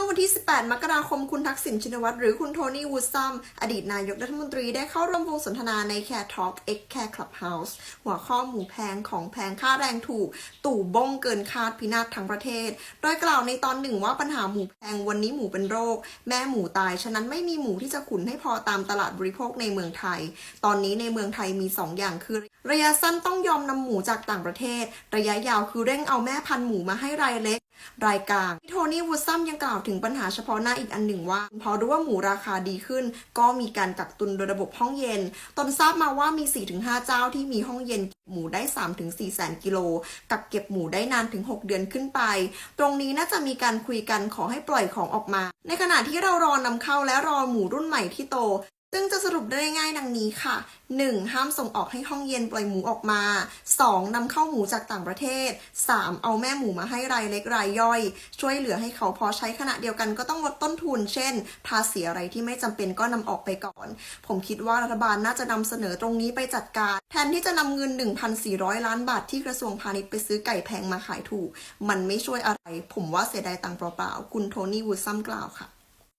มื่อวันที่ 18 มกราคม คุณทักษิณชินวัตรหรือคุณโทนี่วูดซัม อดีตนายกรัฐมนตรีได้เข้าร่วมวงสนทนาใน Care Talk X Care Clubhouse หัวข้อหมูแพงของแพงค่าแรงถูก ตู่บงเกินคาดพินาศทั้งประเทศ โดยกล่าวในตอนหนึ่งว่าปัญหาหมูแพงวันนี้หมูเป็นโรค แม่หมูตาย ฉะนั้นไม่มีหมูที่จะขุนให้พอตามตลาดบริโภคในเมืองไทย ตอนนี้ในเมืองไทยมี 2 อย่างคือ ระยะสั้นต้องยอมนำหมูจากต่างประเทศ ระยะยาวคือเร่งเอาแม่พันธุ์หมูมาให้รายเล็กรายกางโทนี่วูดซัมยังกล่าวถึงปัญหาเฉพาะหน้าอีกอันหนึ่งว่า พอรู้ว่าหมูราคาดีขึ้น ก็มีการกักตุนโดยระบบห้องเย็น ตนทราบมาว่ามี 4-5 เจ้าที่มีห้องเย็นเก็บหมูได้ 3-4แสนกิโล กักเก็บหมูได้นานถึง 6 เดือนขึ้นไป ตรงนี้น่าจะมีการคุยกันขอให้ปล่อยของออกมา ในขณะที่เรารอนำเข้าและรอหมูรุ่นใหม่ที่โต ซึ่งจะสรุปได้ง่ายดังนี้ค่ะ 1. ห้ามส่งออกให้ห้องเย็นปล่อยหมูออกมา 2. นำเข้าหมูจากต่างประเทศ 3. เอาแม่หมูมาให้รายเล็กรายย่อย ช่วยเหลือให้เขาพอใช้ขณะเดียวกันก็ต้องลดต้นทุน เช่น ภาษีอะไรที่ไม่จำเป็นก็นำออกไปก่อน ผมคิดว่ารัฐบาลน่าจะนำเสนอตรงนี้ไปจัดการ แทนที่จะนำเงิน 1,400 ล้านบาทที่กระทรวงพาณิชย์ไปซื้อไก่แพงมาขายถูก มันไม่ช่วยอะไร ผมว่าเสียดายตังเปล่าๆคุณโทนี่วูดซัมกล่าวค่ะ